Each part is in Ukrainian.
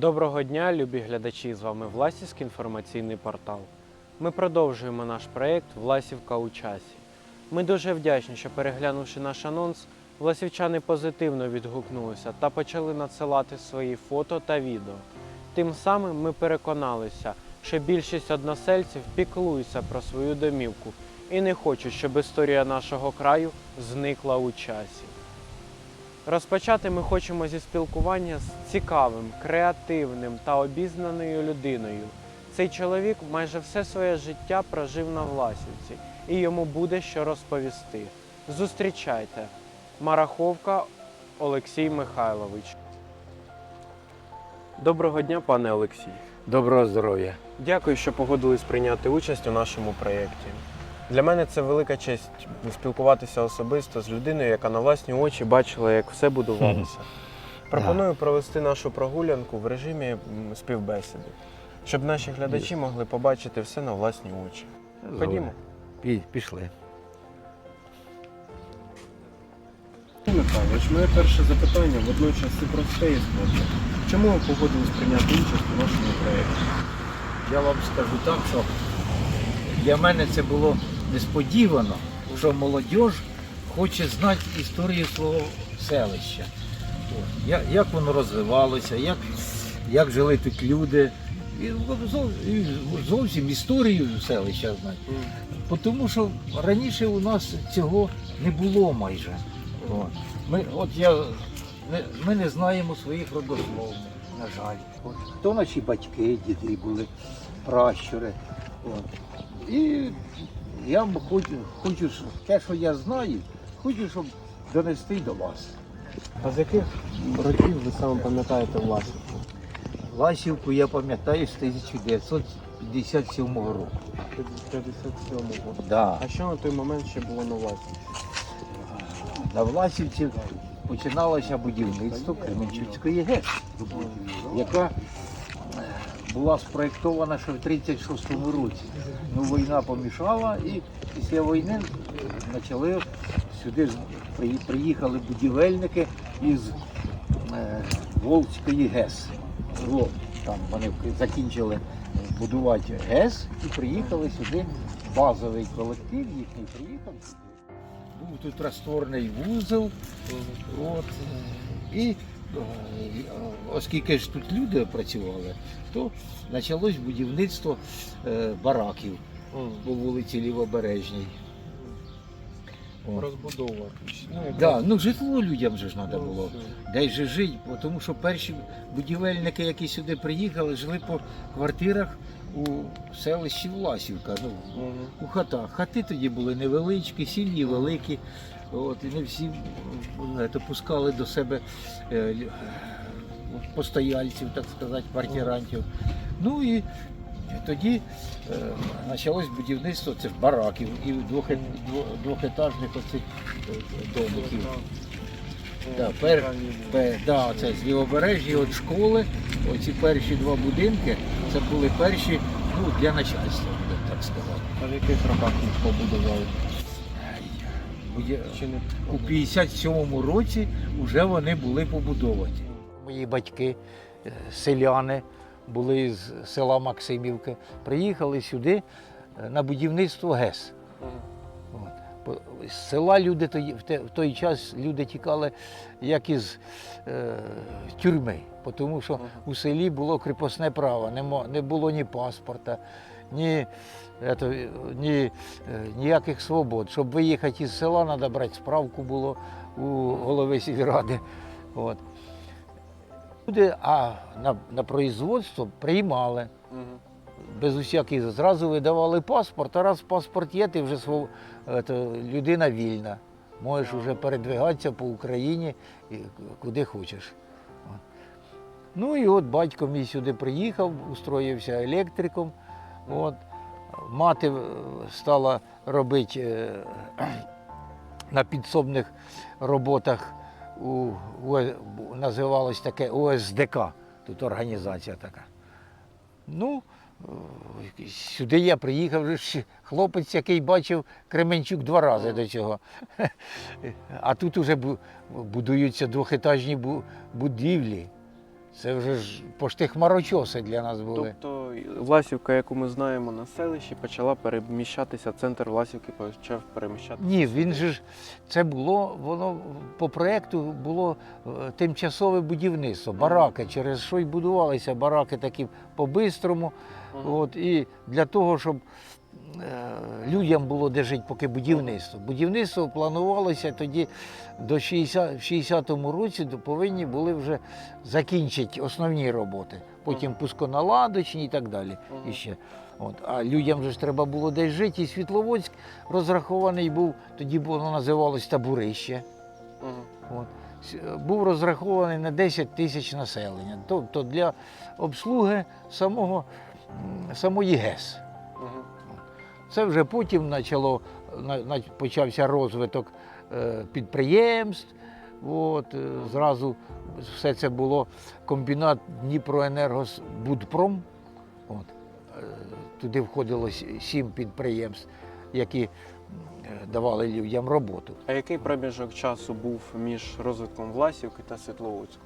Доброго дня, любі глядачі! З вами Власівський інформаційний портал. Ми продовжуємо наш проєкт Власівка у часі. Ми дуже вдячні, що переглянувши наш анонс, власівчани позитивно відгукнулися та почали надсилати свої фото та відео. Тим самим ми переконалися, що більшість односельців піклуються про свою домівку і не хочуть, щоб історія нашого краю зникла у часі. Розпочати ми хочемо зі спілкування з цікавим, креативним та обізнаною людиною. Цей чоловік майже все своє життя прожив на Власівці, і йому буде що розповісти. Зустрічайте Мараховка Олексій Михайлович. Доброго дня, пане Олексій. Доброго здоров'я. Дякую, що погодились прийняти участь у нашому проєкті. Для мене це велика честь спілкуватися особисто з людиною, яка на власні очі бачила, як все будувалося. Пропоную провести нашу прогулянку в режимі співбесіди, щоб наші глядачі могли побачити все на власні очі. Ходімо. Пі- Пішли. Михайлович, моє перше запитання водночас і просте і складне. Чому ви погодились прийняти участь у нашому проєкті? Я вам скажу так, що для мене це було несподівано, що молодь хоче знати історію свого селища. От. Я- Як воно розвивалося, як, як жили тут люди. І зов- і зовсім історію селища знати. Тому що раніше у нас цього не було майже. Ми, от я, не, ми не знаємо своїх родословних, на жаль. От. Хто наші батьки, діди були, пращури. От. І я хочу, хочу, те, що я знаю, хочу, щоб донести до вас. А з яких років ви саме пам'ятаєте Власівку? Ласівку я пам'ятаю з 1957 року. 57-го. Да. А що на той момент ще було на Власівці? На Власівці починалося будівництво Кременчуцької ГЕС, яка е, була спроєктована ще в 36-му році. Ну, війна помішала і після війни почали сюди приїхали будівельники із е, Волзької ГЕС. О, там вони закінчили будувати ГЕС і приїхали сюди. Базовий колектив їхній приїхав. Був тут просторний вузол. От, і е, оскільки ж тут люди працювали, то почалось будівництво е, бараків по вулиці Лівобережній. От. Розбудовувати. Ну. Да, ну житло людям же ж треба було. Де ж жити, тому що перші будівельники, які сюди приїхали, жили по квартирах у селищі Власівка. Ну, Мгм. у хатах. Хати тоді були невеличкі, сім'ї великі. От, і не всі е, то пускали до себе е, е, постояльців, так сказати, квартирантів. Ну і тоді е, почалось будівництво цих бараків і двох, дво- двохетажних оцих е, домиків. Да, пер, пер, да, це з лівобережжя від школи. Оці перші два будинки це були перші ну, для начальства, будемо так сказати. А в яких роках їх побудували? У 57-му році вже вони були побудовані. Мої батьки, е, селяни, були з села Максимівки, приїхали сюди е, на будівництво ГЕС. От. З села люди в той час люди тікали як із е, тюрми, тому що у селі було кріпосне право, не, було ні паспорта, ні, ето, ні, е, ніяких свобод. Щоб виїхати із села, треба брати справку було у голови сільради. От. Люди, а на, на производство приймали без усяких зразу видавали паспорт, а раз паспорт є, ти вже свого, ето, людина вільна. Можеш вже передвигатися по Україні куди хочеш. Ну і от батько мій сюди приїхав, устроївся електриком. От. мати е, стала робити е, на підсобних роботах у, у називалось таке ОСДК, тут організація така. Ну, е, сюди я приїхав, хлопець, який бачив Кременчук два рази до цього. А тут вже будуються двохетажні будівлі. Це вже ж пошти хмарочоси для нас були. Тобто Власівка, яку ми знаємо на селищі, почала переміщатися, центр Власівки почав переміщатися. Ні, він же ж це було, воно по проєкту було е, тимчасове будівництво, бараки, через що й будувалися бараки такі по-бистрому. Мгм. От, і для того, щоб людям було де жити, поки будівництво. Будівництво планувалося тоді до 60, в 60-му році повинні були вже закінчити основні роботи. Потім пусконаладочні і так далі. Мгм. Іще. От. А людям же ж треба було десь жити. І Світловодськ розрахований був, тоді воно називалось табурище. От. Е, Був розрахований на 10 тисяч населення. Тобто для обслуги самого, самої ГЕС. Це вже потім почало, почався розвиток е, підприємств. От, е, зразу все це було комбінат Дніпроенергосбудпром. От. Е, Туди входило сім підприємств, які давали людям роботу. А який проміжок часу був між розвитком Власівки та Світловодську?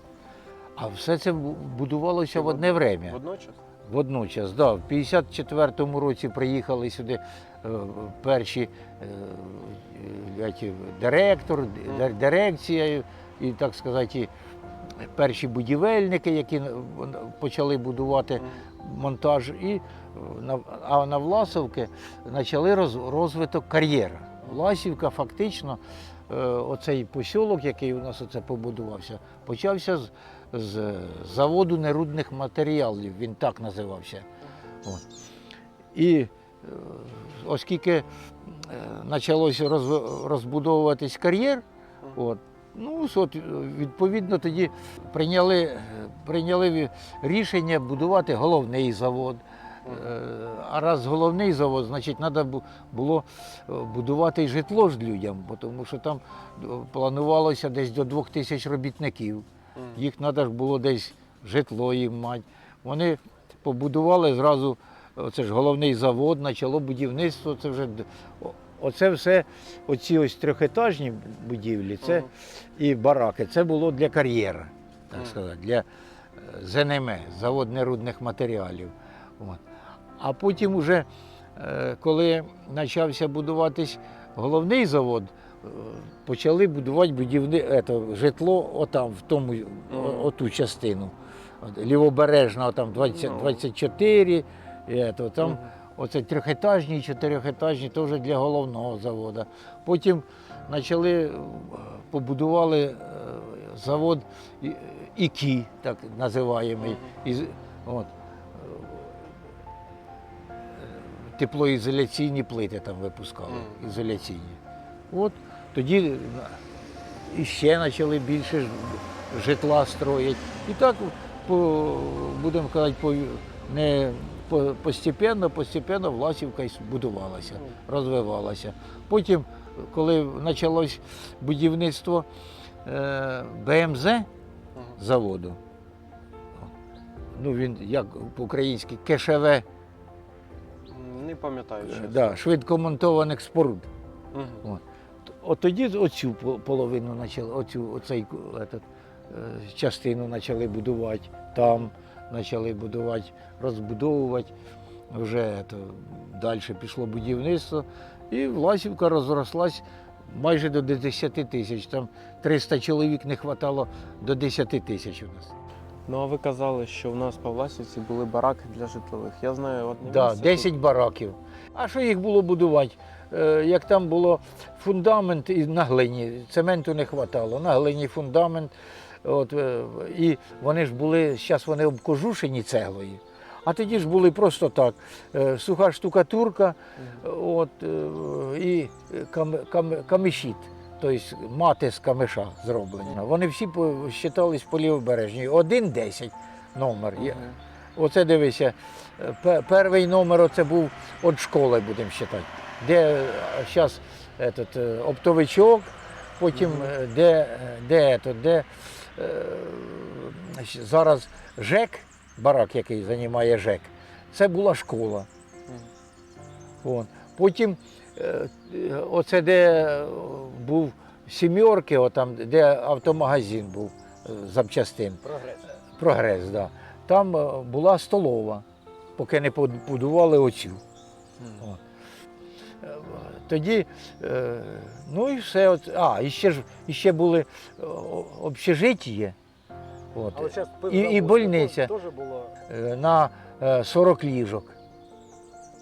А все це бу- будувалося в одне время. Водночас? Водночас, да, в 54-му році приїхали сюди е, перші е, директор, дирекція, і, так сказати, перші будівельники, які почали будувати монтаж. І е, а на Власовки почали розвиток кар'єра. Власівка фактично, оцей посілок, який у нас оце побудувався, почався з, з заводу нерудних матеріалів, він так називався. От. І е, оскільки е, почалося розв- розбудовуватись кар'єр, от, ну, от, е, відповідно, тоді прийняли, е, прийняли рішення будувати головний завод. Е, А раз головний завод, значить, треба було е, будувати і житло ж людям, тому що там е, планувалося десь до двох тисяч робітників. Їх треба було десь житло їм мати. Вони побудували зразу, оце ж головний завод, почало будівництво. Це вже оце все, оці ось трьохетажні будівлі, це і бараки. Це було для кар'єра, так сказати, для ЗНМ, завод нерудних матеріалів. От. А потім, уже, е, коли почався будуватись головний завод, е, почали будувати будівни, ето, житло отам, в тому, оту частину. Лівобережна, там 20, Ну. 24, і ето, там Оце трьохетажні, чотирьохетажні теж для головного заводу. Потім почали, е, побудували е, завод ІКІ, так називаємо. От, теплоізоляційні плити там випускали, ізоляційні. От тоді і ще почали більше житла строїти. І так, по, будемо казати, по, не по- постепенно, постепенно Власівка будувалася, розвивалася. Потім, коли почалось будівництво е, БМЗ заводу, ну він як по-українськи КШВ, М, Не пам'ятаю, е, да, швидкомонтованих споруд. Мгм. От тоді оцю по- половину почали, оцю, оцей этот, е, частину почали будувати, там почали будувати, розбудовувати. Вже то, далі пішло будівництво. І Власівка розрослась майже до 10 тисяч. Там 300 чоловік не вистачало до 10 тисяч у нас. Ну а ви казали, що в нас по Власівці були бараки для житлових. Я знаю одне Да, місце 10 бараків. А що їх було будувати? Е, Як там було фундамент і на глині, цементу не вистачало, на глині фундамент. От, е, і вони ж були, зараз вони обкожушені цеглою. А тоді ж були просто так. е, Суха штукатурка от, е, і кам, кам, камишіт, тобто мати з камиша зроблені. Вони всі вважались по лівобережній. 1-10 номер. Мгм. Оце дивися, е, перший номер оце був від школи, будемо вважати. Де зараз этот, е, оптовичок, потім е, де, е, де, ето, де е, зараз ЖЕК, барак, який займає ЖЕК, це була школа. От. Потім е, е, оце де е, був сімерки, отам, де автомагазин був е, запчастин. Прогрес. Прогрес, да. Там е, була столова, поки не побудували оцю. Е, Тоді, е, ну і все. От, а, і ще ж і ще були е, общежиття. От, Але зараз І- і больниця. теж було. е, на е, 40 ліжок.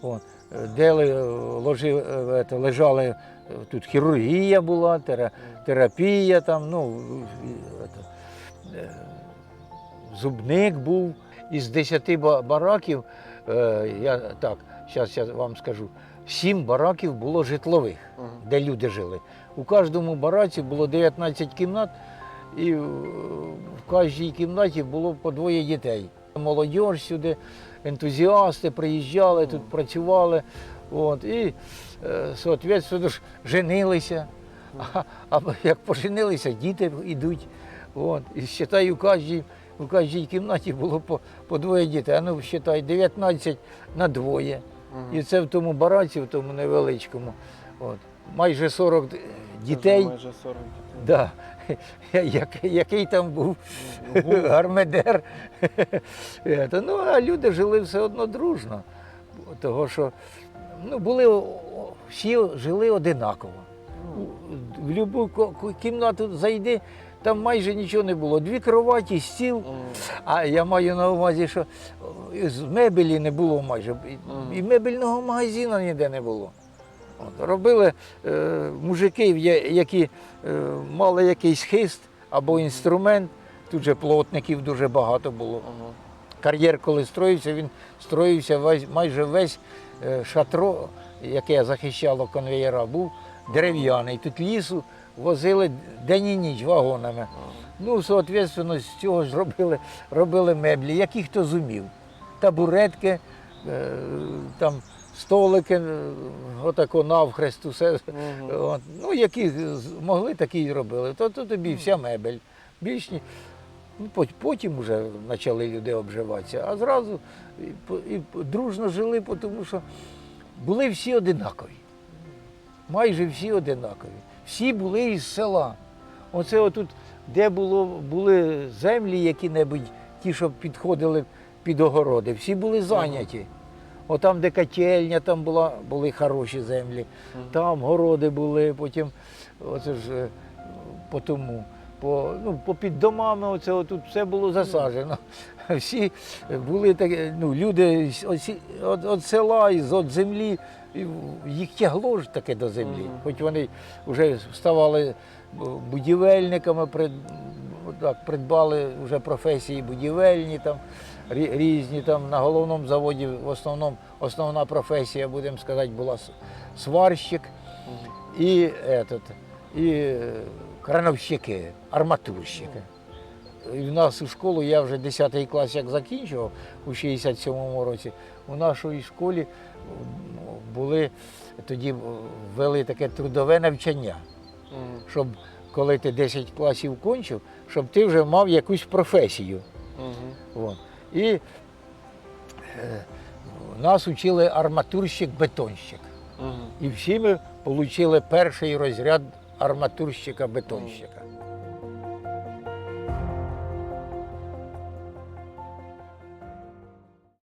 От, е, де ложи, е, лежали, е, тут хірургія була, терапія, там, ну, е, зубник був. Із 10 бараків, е, я так, зараз я вам скажу, 7 бараків було житлових, де люди жили. У кожному бараці було 19 кімнат, і е, в кожній кімнаті було по двоє дітей. Молодь сюди, ентузіасти приїжджали, тут працювали. От, і, е, соответственно, ж, женилися. А, а як поженилися, діти йдуть. От, і считай, у кожній, у кожній кімнаті було по, по двоє дітей. А ну, считай, 19 на двоє. І це в тому бараці, в тому невеличкому. От. Майже 40 дітей. Майже 40 дітей. Да. Як, який там був гармедер. Ну, а люди жили все одно дружно. Того, що ну, були, всі жили одинаково. В будь-яку кімнату зайди, там майже нічого не було. Дві кроваті, стіл. А я маю на увазі, що з мебелі не було майже. І мебельного магазину ніде не було. От, робили е, мужики, які е, мали якийсь хист або інструмент. Тут же плотників дуже багато було. Кар'єр, коли строївся, він строївся весь, майже весь е, шатро, яке захищало конвеєра, був дерев'яний. Тут лісу возили день і ніч вагонами. Ну, соответственно, з цього ж робили, робили меблі, які хто зумів. Табуретки, е, там столики, е, отако навхрест, усе. От. Ну, які могли, такі й робили. То, то тобі вся мебель. Більш ні. Ну, потім вже почали люди обживатися, а зразу і, і дружно жили, тому що були всі одинакові. Майже всі одинакові. Всі були із села. Оце отут, де було, були землі які-небудь, ті, що підходили під огороди, всі були зайняті. Отам, де котельня, там була, були хороші землі, там городи були, потім оце ж е, по тому. По, ну, по під домами оце отут все було засаджено. Всі були такі, ну, люди от села, із от землі, їх тягло ж таке до землі. Хоч вони вже ставали будівельниками, прид, так, придбали вже професії будівельні, там, різні там на головному заводі в основному основна професія, будемо сказати, була сварщик і, этот, і е, крановщики, арматурщики. І в нас у школу, я вже 10 клас як закінчував у 67-му році, у нашій школі м, були тоді ввели таке трудове навчання, щоб коли ти 10 класів кончив, щоб ти вже мав якусь професію. От. І е, нас учили арматурщик-бетонщик. І всі ми отримали перший розряд арматурщика-бетонщика.